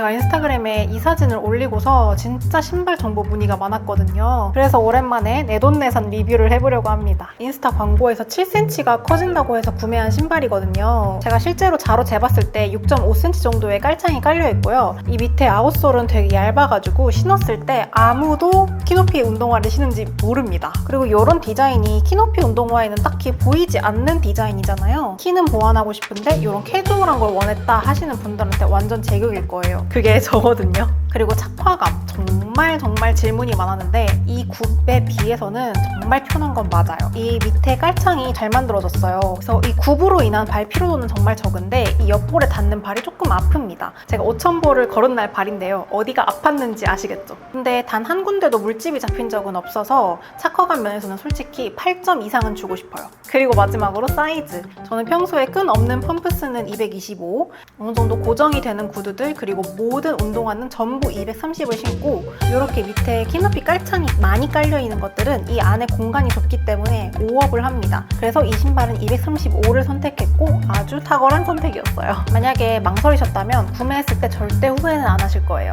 제가 인스타그램에 이 사진을 올리고서 진짜 신발 정보 문의가 많았거든요. 그래서 오랜만에 내돈내산 리뷰를 해보려고 합니다. 인스타 광고에서 7cm가 커진다고 해서 구매한 신발이거든요. 제가 실제로 자로 재봤을 때 6.5cm 정도의 깔창이 깔려 있고요. 이 밑에 아웃솔은 되게 얇아가지고 신었을 때 아무도 키높이 운동화를 신은지 모릅니다. 그리고 이런 디자인이 키높이 운동화에는 딱히 보이지 않는 디자인이잖아요. 키는 보완하고 싶은데 이런 캐주얼한 걸 원했다 하시는 분들한테 완전 제격일 거예요. 그게 저거든요. 그리고 착화감 정말 정말 질문이 많았는데 이 굽에 비해서는 정말 편한 건 맞아요. 이 밑에 깔창이 잘 만들어졌어요. 그래서 이 굽으로 인한 발 피로도는 정말 적은데 이 옆볼에 닿는 발이 조금 아픕니다. 제가 5,000볼을 걸은 날 발인데요. 어디가 아팠는지 아시겠죠? 근데 단 한 군데도 물집이 잡힌 적은 없어서 착화감 면에서는 솔직히 8점 이상은 주고 싶어요. 그리고 마지막으로 사이즈. 저는 평소에 끈 없는 펌프 스는 225, 어느 정도 고정이 되는 구두들 그리고 모든 운동화는 전부 230을 신고 이렇게 밑에 키높이 깔창이 많이 깔려 있는 것들은 이 안에 공간이 좁기 때문에 5업을 합니다. 그래서 이 신발은 235를 선택했고 아주 탁월한 선택이었어요. 만약에 망설이셨다면 구매했을 때 절대 후회는 안 하실 거예요.